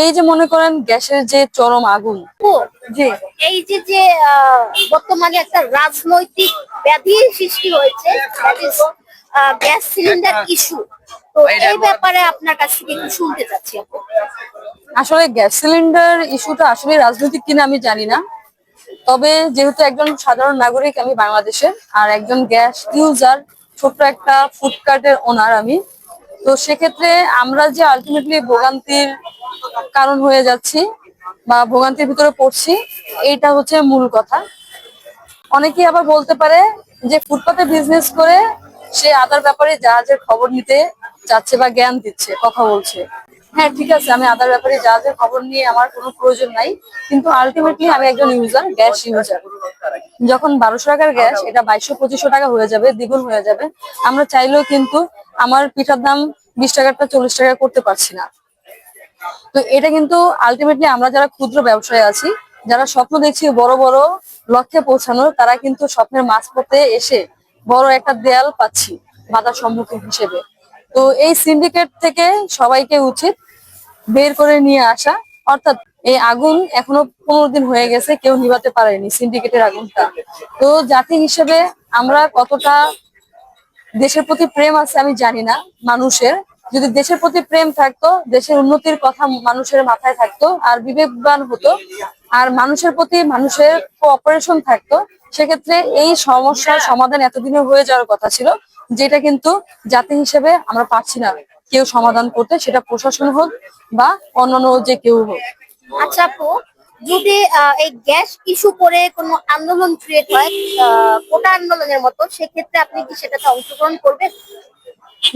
এই যে মনে করেন গ্যাসের যে চরম আগুন। এই যে যে আহ, বর্তমানে একটা রাজনৈতিক ব্যাধি সৃষ্টি হয়েছে গ্যাস সিলিন্ডার ইস্যু। তো এই ব্যাপারে আপনার কাছ থেকে একটু শুনতে চাচ্ছি আপু আসলে গ্যাস সিলিন্ডার ইস্যুটা আসলে রাজনৈতিক কিনা আমি জানি না। তবে যেহেতু একজন সাধারণ নাগরিক আমি বাংলাদেশের আর একজন গ্যাস ইউজার ছোট্ট একটা ফুডকার্টের ওনার আমি তো সেক্ষেত্রে আমরা যে আলটিমেটলি ভোগান্তির কারণ হয়ে যাচ্ছি বা ভোগান্তির ভিতরে পড়ছি, এইটা হচ্ছে মূল কথা। অনেকেই আবার বলতে পারে যে ফুটপাতে বিজনেস করে সে আদার ব্যাপারে জাহাজের খবর নিতে যাচ্ছে বা জ্ঞান দিচ্ছে, কথা বলছে। হ্যাঁ ঠিক আছে, আমি আদার ব্যাপারে জাহাজের খবর নিয়ে আমার কোনো প্রয়োজন নাই, কিন্তু আলটিমেটলি আমি একজন ইউজার গ্যাস ইউজার যখন বারোশো টাকার গ্যাস এটা বাইশশো পঁচিশশো টাকা হয়ে যাবে দ্বিগুণ হয়ে যাবে। আমরা চাইলেও কিন্তু আমার পিঠার দাম বিশ টাকারটা চল্লিশ টাকা করতে পারছি না। তো এটা কিন্তু আলটিমেটলি আমরা যারা ক্ষুদ্র ব্যবসায়ী আছি যারা স্বপ্ন দেখছি বড় বড় লক্ষ্যে পৌঁছানোর তারা কিন্তু স্বপ্নের মাঝপথে এসে বড় একটা দেয়াল পাচ্ছি বাধার সম্মুখীন হিসেবে। তো এই সিন্ডিকেট থেকে সবাইকে উচিত বের করে নিয়ে আসা অর্থাৎ এই আগুন এখনও পনেরো দিন হয়ে গেছে, কেউ নিভাতে পারেনি সিন্ডিকেটের আগুনটা। তো জাতি হিসেবে আমরা কতটা দেশের প্রতি প্রেম আছে আমি জানি না, মানুষের। যদি দেশের প্রতি প্রেম থাকতো, দেশের উন্নতির কথা মানুষের মাথায় থাকতো, আর বিবেকবান হতো, আর মানুষের প্রতি মানুষের কোঅপারেশন থাকতো, সেক্ষেত্রে এই সমস্যার সমাধান এতদিনে হয়ে যাওয়ার কথা ছিল, যেটা কিন্তু জাতি হিসেবে আমরা পারছি না কেউ সমাধান করতে, সেটা প্রশাসন হোক বা অন্যান্য যে কেউ হোক। আচ্ছা আপু, যদি এই গ্যাস ইস্যু করে কোনো আন্দোলন ক্রিয়েট হয় কোটা আন্দোলনের মতো, সেক্ষেত্রে আপনি কি সেটাতে অংশগ্রহণ করবেন?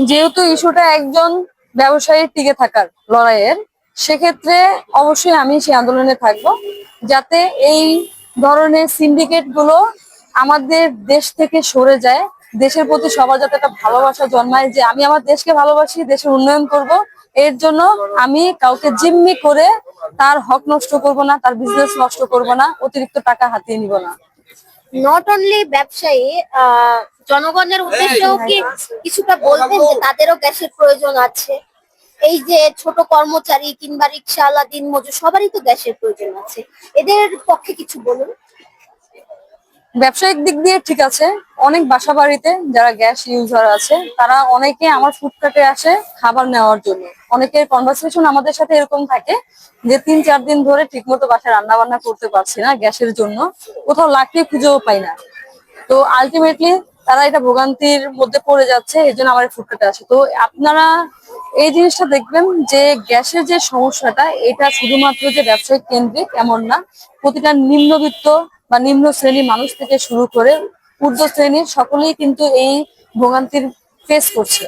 যেহেতু ইস্যুটা একজন ব্যবসায়ীর টিকে থাকার লড়াইয়ের, সেক্ষেত্রে অবশ্যই আমি সেই আন্দোলনে থাকব। যাতে এই ধরনের সিন্ডিকেটগুলো আমাদের দেশ থেকে সরে যায় দেশের প্রতি সবার যাতে একটা ভালোবাসা জন্মায় যে আমি আমার দেশকে ভালোবাসি, দেশের উন্নয়ন করব, এর জন্য আমি কাউকে জিম্মি করে তার হক নষ্ট করব না, তার বিজনেস নষ্ট করব না, অতিরিক্ত টাকা হাতিয়ে নিব না। নট অনলি ব্যবসায়ী জনগণের উদ্দেশ্যেও কি কিছুটা বলবেন যে তাদেরও গ্যাসের প্রয়োজন আছে? এই যে ছোট কর্মচারী কিংবা রিক্সাওয়ালা, দিনমজুর, সবারই তো গ্যাসের প্রয়োজন আছে। এদের পক্ষে কিছু বলুন। ব্যবসায়িক দিক দিয়ে ঠিক আছে। অনেক বাসা বাড়িতে যারা গ্যাস ইউজার আছে, তারা অনেকে আমার ফুডকার্টে আসে খাবার নেওয়ার জন্য। অনেকের কনভার্সেশন আমাদের সাথে এরকম থাকে যে তিন চার দিন ধরে ঠিকমতো বাসায় রান্না বান্না করতে পারছি না গ্যাসের জন্য, কোথাও লাকড়ি খুঁজেও পাই না। তো আলটিমেটলি তারা এটা ভোগান্তির মধ্যে পড়ে যাচ্ছে এই জন্য আমার ফুডকার্টে আসে। তো আপনারা এই জিনিসটা দেখবেন যে গ্যাসের যে সমস্যাটা, এটা শুধুমাত্র যে ব্যবসায়িক কেন্দ্রিক এমন না, প্রতিটা নিম্নবিত্ত বা নিম্ন শ্রেণির মানুষ থেকে শুরু করে ঊর্ধ্ব শ্রেণির সকলেই কিন্তু এই ভোগান্তির ফেস করছে।